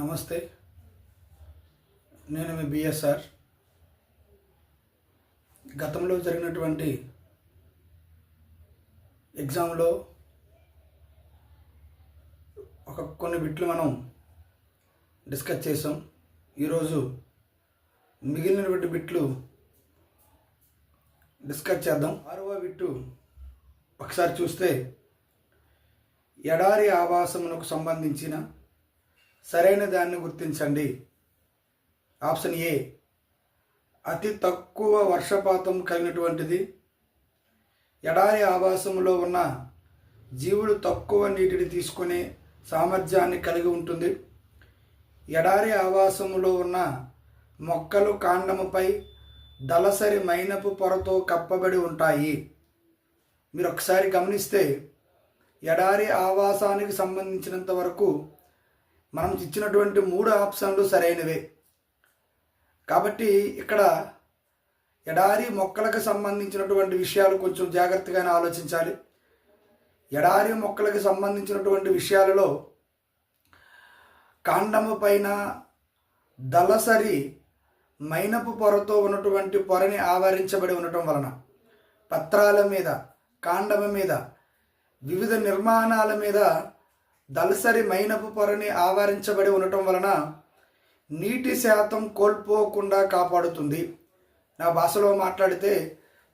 నమస్తే. నేను మీ బిఎస్ఆర్ గతంలో జరిగినటువంటి ఎగ్జామ్లో ఒక కొన్ని బిట్లు మనం డిస్కస్ చేసాం ఈరోజు మిగిలినటువంటి బిట్లు డిస్కస్ చేద్దాం. ఆరవ బిట్టు ఒకసారి చూస్తే ఎడారి ఆవాసమునకు సంబంధించిన సరైన దాన్ని గుర్తించండి. ఆప్షన్ ఏ అతి తక్కువ వర్షపాతం కలిగినటువంటిది. ఎడారి ఆవాసంలో ఉన్న జీవులు తక్కువ నీటిని తీసుకునే సామర్థ్యాన్ని కలిగి ఉంటుంది. ఎడారి ఆవాసములో ఉన్న మొక్కలు కాండముపై దళసరి మైనపు పొరతో కప్పబడి ఉంటాయి. మీరు ఒకసారి గమనిస్తే ఎడారి ఆవాసానికి సంబంధించినంత వరకు మనం ఇచ్చినటువంటి మూడు ఆప్షన్లు సరైనవే. కాబట్టి ఇక్కడ ఎడారి మొక్కలకు సంబంధించినటువంటి విషయాలు కొంచెం జాగ్రత్తగానే ఆలోచించాలి. ఎడారి మొక్కలకు సంబంధించినటువంటి విషయాలలో కాండము పైన దళసరి మైనపు పొరతో ఉన్నటువంటి పొరని ఆవరించబడి ఉండటం వలన పత్రాల మీద కాండము మీద వివిధ నిర్మాణాల మీద దళసరి మైనపు పొరని ఆవరించబడి ఉండటం వలన నీటి శాతం కోల్పోకుండా కాపాడుతుంది. నా భాషలో మాట్లాడితే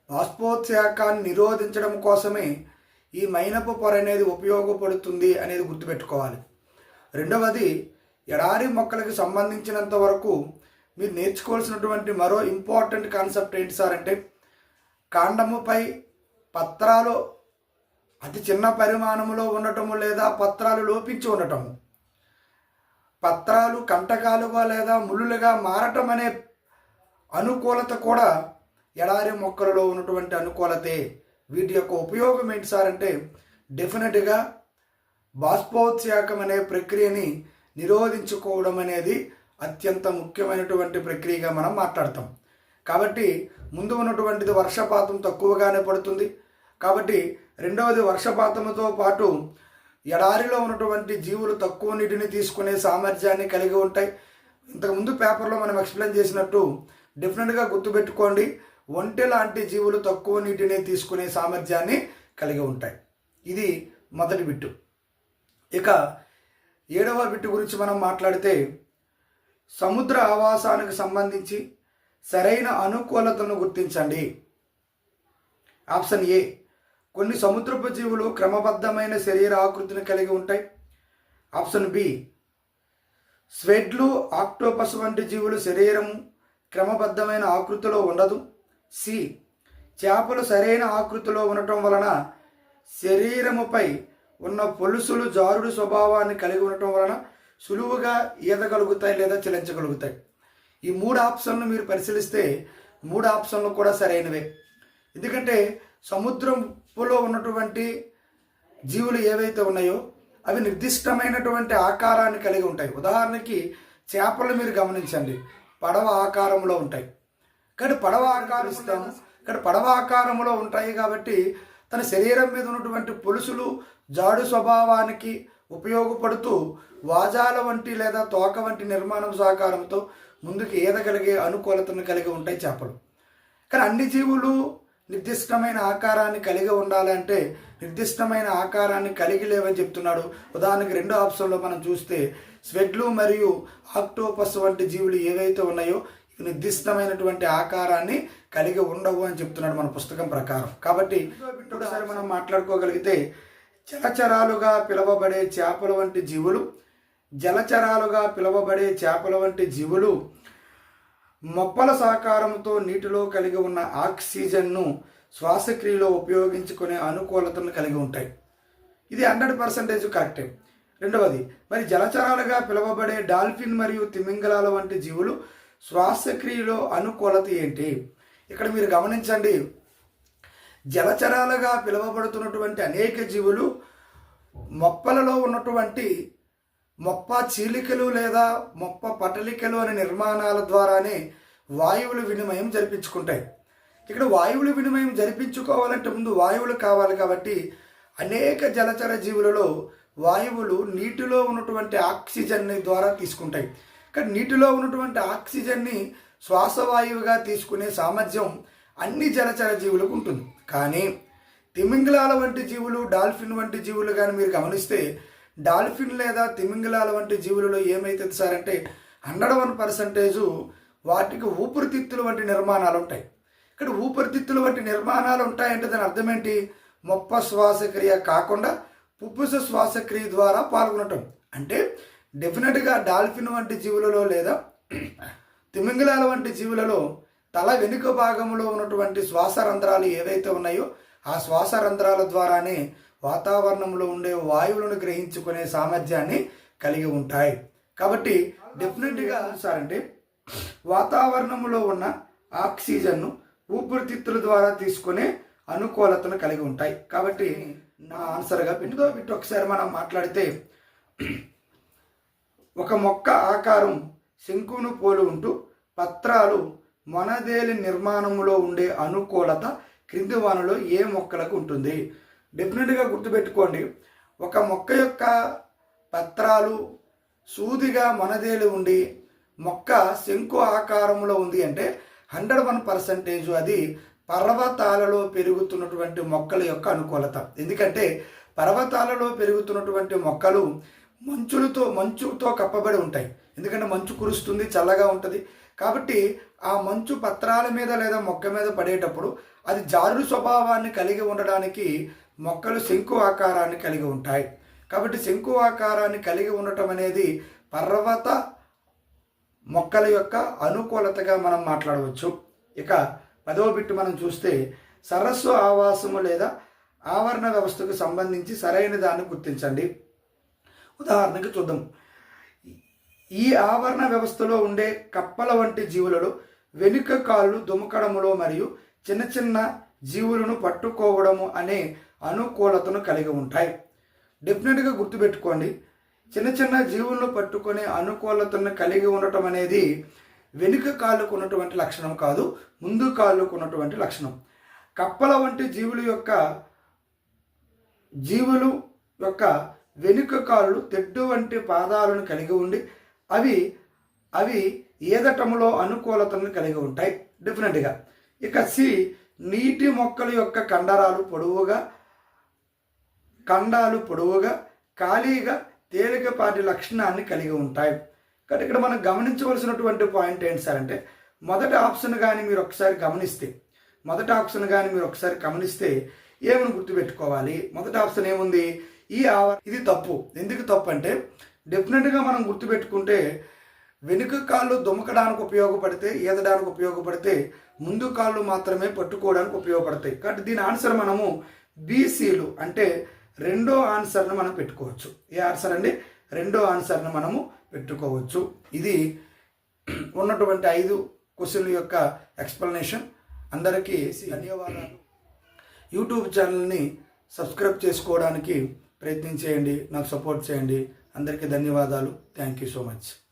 బాష్పోత్సాకాన్ని నిరోధించడం కోసమే ఈ మైనపు పొర అనేది ఉపయోగపడుతుంది అనేది గుర్తుపెట్టుకోవాలి. రెండవది ఎడారి మొక్కలకు సంబంధించినంత వరకు మీరు నేర్చుకోవాల్సినటువంటి మరో ఇంపార్టెంట్ కాన్సెప్ట్ ఏంటి సార్ అంటే కాండముపై పత్రాలు అతి చిన్న పరిమాణంలో ఉండటము లేదా పత్రాలు లోపించి ఉండటము. పత్రాలు కంటకాలుగా లేదా ముళ్ళులుగా మారటం అనే అనుకూలత కూడా ఎడారి మొక్కలలో ఉన్నటువంటి అనుకూలతే వీటి యొక్క ఉపయోగం ఏంటి సార్ అంటే డెఫినెట్గా బాష్పోత్సాకం అనే ప్రక్రియని నిరోధించుకోవడం అనేది అత్యంత ముఖ్యమైనటువంటి ప్రక్రియగా మనం మాట్లాడతాం. కాబట్టి ముందు ఉన్నటువంటిది వర్షపాతం తక్కువగానే పడుతుంది. కాబట్టి రెండవది వర్షపాతంతో పాటు ఎడారిలో ఉన్నటువంటి జీవులు తక్కువ నీటిని తీసుకునే సామర్థ్యాన్ని కలిగి ఉంటాయి. ఇంతకుముందు పేపర్లో మనం ఎక్స్ప్లెయిన్ చేసినట్టు డెఫినెట్గా గుర్తుపెట్టుకోండి ఒంటె లాంటి జీవులు తక్కువ నీటిని తీసుకునే సామర్థ్యాన్ని కలిగి ఉంటాయి. ఇది మొదటి బిట్టు. ఇక ఏడవ బిట్టు గురించి మనం మాట్లాడితే సముద్ర ఆవాసానికి సంబంధించి సరైన అనుకూలతను గుర్తించండి. ఆప్షన్ ఏ కొన్ని సముద్రపు జీవులు క్రమబద్ధమైన శరీర ఆకృతిని కలిగి ఉంటాయి. ఆప్షన్ బి స్వెడ్లు ఆక్టోపస్ వంటి జీవులు శరీరం క్రమబద్ధమైన ఆకృతిలో ఉండదు. సి చేపలు సరైన ఆకృతిలో ఉండటం వలన శరీరముపై ఉన్న పొలుసులు జారుడు స్వభావాన్ని కలిగి ఉండటం వలన సులువుగా ఈదగలుగుతాయి లేదా చెలించగలుగుతాయి ఈ మూడు ఆప్షన్లు మీరు పరిశీలిస్తే మూడు ఆప్షన్లు కూడా సరైనవే. ఎందుకంటే సముద్రం సముద్రంలో ఉన్నటువంటి జీవులు ఏవైతే ఉన్నాయో అవి నిర్దిష్టమైనటువంటి ఆకారాన్ని కలిగి ఉంటాయి. ఉదాహరణకి చేపలు మీరు గమనించండి. పడవ ఆకారంలో ఉంటాయి. కానీ పడవ ఆకారం ఇస్తాము. కానీ పడవ ఆకారంలో ఉంటాయి కాబట్టి తన శరీరం మీద ఉన్నటువంటి పులుసులు జాడు స్వభావానికి ఉపయోగపడుతూ వాజాల వంటి లేదా తోక వంటి నిర్మాణం సహకారంతో ముందుకు ఈదగలిగే అనుకూలతను కలిగి ఉంటాయి చేపలు. కానీ అన్ని జీవులు నిర్దిష్టమైన ఆకారాన్ని కలిగి ఉండాలంటే నిర్దిష్టమైన ఆకారాన్ని కలిగి లేవని చెప్తున్నాడు. ఉదాహరణకి రెండో ఆప్షన్లో మనం చూస్తే స్వెడ్లు మరియు ఆక్టోపస్ వంటి జీవులు ఏవైతే ఉన్నాయో నిర్దిష్టమైనటువంటి ఆకారాన్ని కలిగి ఉండవు అని చెప్తున్నాడు మన పుస్తకం ప్రకారం. కాబట్టి ఒకసారి మనం మాట్లాడుకోగలిగితే జలచరాలుగా పిలువబడే చేపల వంటి జీవులు జలచరాలుగా పిలువబడే చేపల వంటి జీవులు మొప్పల సహకారంతో నీటిలో కలిగి ఉన్న ఆక్సిజన్ను శ్వాసక్రియలో ఉపయోగించుకునే అనుకూలతను కలిగి ఉంటాయి. ఇది హండ్రెడ్ పర్సెంటేజ్ కరెక్టే. రెండవది మరి జలచరాలుగా పిలువబడే డాల్ఫిన్ మరియు తిమింగలాల వంటి జీవులు శ్వాసక్రియలో అనుకూలత ఏంటి? ఇక్కడ మీరు గమనించండి. జలచరాలుగా పిలువబడుతున్నటువంటి అనేక జీవులు మొప్పలలో ఉన్నటువంటి మొప్ప చీలికలు లేదా మొప్ప పటలికలు అనే నిర్మాణాల ద్వారానే వాయువుల వినిమయం జరిపించుకుంటాయి. ఇక్కడ వాయువుల వినిమయం జరిపించుకోవాలంటే ముందు వాయువులు కావాలి కాబట్టి అనేక జలచర జీవులలో వాయువులు నీటిలో ఉన్నటువంటి ఆక్సిజన్ని ద్వారా తీసుకుంటాయి. కానీ నీటిలో ఉన్నటువంటి ఆక్సిజన్ని శ్వాసవాయువుగా తీసుకునే సామర్థ్యం అన్ని జలచర జీవులకు ఉంటుంది. కానీ తిమింగలాల వంటి జీవులు డాల్ఫిన్ వంటి జీవులు కానీ మీరు గమనిస్తే డాల్ఫిన్ లేదా తిమింగలాల వంటి జీవులలో ఏమైతుంది సార్ అంటే హండ్రెడ్ వన్ పర్సంటేజు వాటికి ఊపిరితిత్తులు వంటి నిర్మాణాలు ఉంటాయి. ఇక్కడ ఊపిరితిత్తులు వంటి నిర్మాణాలు ఉంటాయంటే దాని అర్థం ఏంటి మొప్ప శ్వాసక్రియ కాకుండా పుప్పుస శ్వాసక్రియ ద్వారా పాల్గొనటం. అంటే డెఫినెట్గా డాల్ఫిన్ వంటి జీవులలో లేదా తిమింగలాల వంటి జీవులలో తల వెనుక భాగంలో ఉన్నటువంటి శ్వాస రంధ్రాలు ఏవైతే ఉన్నాయో ఆ శ్వాస రంధ్రాల ద్వారానే వాతావరణంలో ఉండే వాయువులను గ్రహించుకునే సామర్థ్యాన్ని కలిగి ఉంటాయి. కాబట్టి డెఫినెట్గా సారంటే వాతావరణంలో ఉన్న ఆక్సిజన్ను ఊపిరితిత్తుల ద్వారా తీసుకునే అనుకూలతను కలిగి ఉంటాయి. కాబట్టి నా ఆన్సర్గా పెట్టుదో పెట్టి ఒకసారి మనం మాట్లాడితే ఒక మొక్క ఆకారం శంకును పోలి ఉంటూ పత్రాలు మొనదేలి నిర్మాణంలో ఉండే అనుకూలత క్రింది వానలో ఏ మొక్కలకు ఉంటుంది? డెఫినెట్గా గుర్తుపెట్టుకోండి. ఒక మొక్క యొక్క పత్రాలు సూదిగా మొనదేలి ఉండి మొక్క శంకు ఆకారంలో ఉంది అంటే హండ్రెడ్ వన్ పర్సంటేజ్ అది పర్వతాలలో పెరుగుతున్నటువంటి మొక్కల యొక్క అనుకూలత. ఎందుకంటే పర్వతాలలో పెరుగుతున్నటువంటి మొక్కలు మంచులతో మంచుతో కప్పబడి ఉంటాయి. ఎందుకంటే మంచు కురుస్తుంది చల్లగా ఉంటుంది. కాబట్టి ఆ మంచు పత్రాల మీద లేదా మొక్క మీద పడేటప్పుడు అది జారుడు స్వభావాన్ని కలిగి ఉండడానికి మొక్కలు శంకు ఆకారాన్ని కలిగి ఉంటాయి. కాబట్టి శంకు ఆకారాన్ని కలిగి ఉండటం అనేది పర్వత మొక్కల యొక్క అనుకూలతగా మనం మాట్లాడవచ్చు. ఇక పదవ బిట్టు మనం చూస్తే సరస్సు ఆవాసము లేదా ఆవరణ వ్యవస్థకు సంబంధించి సరైన దాన్ని గుర్తించండి. ఉదాహరణకి చూద్దాం. ఈ ఆవరణ వ్యవస్థలో ఉండే కప్పల వంటి జీవులలో వెనుక కాళ్ళు దుమకడములో మరియు చిన్న చిన్న జీవులను పట్టుకోవడము అనే అనుకూలతను కలిగి ఉంటాయి. డెఫినెట్గా గుర్తుపెట్టుకోండి. చిన్న చిన్న జీవులను పట్టుకునే అనుకూలతను కలిగి ఉండటం అనేది వెనుక కాళ్ళకు ఉన్నటువంటి లక్షణం కాదు ముందు కాళ్ళకు ఉన్నటువంటి లక్షణం. కప్పల వంటి జీవుల యొక్క జీవులు యొక్క వెనుక కాళ్ళు తెడ్డు వంటి పాదాలను కలిగి ఉండి అవి అవి ఏదటంలో అనుకూలతను కలిగి ఉంటాయి. డెఫినెట్గా ఇక సి నీటి మొక్కల యొక్క కండరాలు పొడవుగా కండాలు పొడవుగా ఖాళీగా తేలికపాటి లక్షణాన్ని కలిగి ఉంటాయి. కాబట్టి ఇక్కడ మనం గమనించవలసినటువంటి పాయింట్ ఏంటి సార్ అంటే మొదటి ఆప్షన్ కానీ మీరు ఒకసారి గమనిస్తే మొదటి ఆప్షన్ కానీ మీరు ఒకసారి గమనిస్తే ఏమని గుర్తుపెట్టుకోవాలి? మొదటి ఆప్షన్ ఏముంది? ఈ ఇది తప్పు. ఎందుకు తప్పు అంటే డెఫినెట్గా మనం గుర్తుపెట్టుకుంటే వెనుక కాళ్ళు దుమకడానికి ఉపయోగపడితే ఈదడానికి ఉపయోగపడితే ముందు కాళ్ళు మాత్రమే పట్టుకోవడానికి ఉపయోగపడతాయి. కాబట్టి దీని ఆన్సర్ మనము బీసీలు అంటే రెండో ఆన్సర్ను మనం పెట్టుకోవచ్చు. ఏ ఆన్సర్ అండి? రెండో ఆన్సర్ను మనము పెట్టుకోవచ్చు. ఇది ఉన్నటువంటి ఐదు క్వశ్చన్ల యొక్క ఎక్స్ప్లెనేషన్. అందరికీ ధన్యవాదాలు. యూట్యూబ్ ఛానల్ని సబ్స్క్రైబ్ చేసుకోవడానికి ప్రయత్నం చేయండి. నాకు సపోర్ట్ చేయండి. అందరికీ ధన్యవాదాలు. Thank you so much.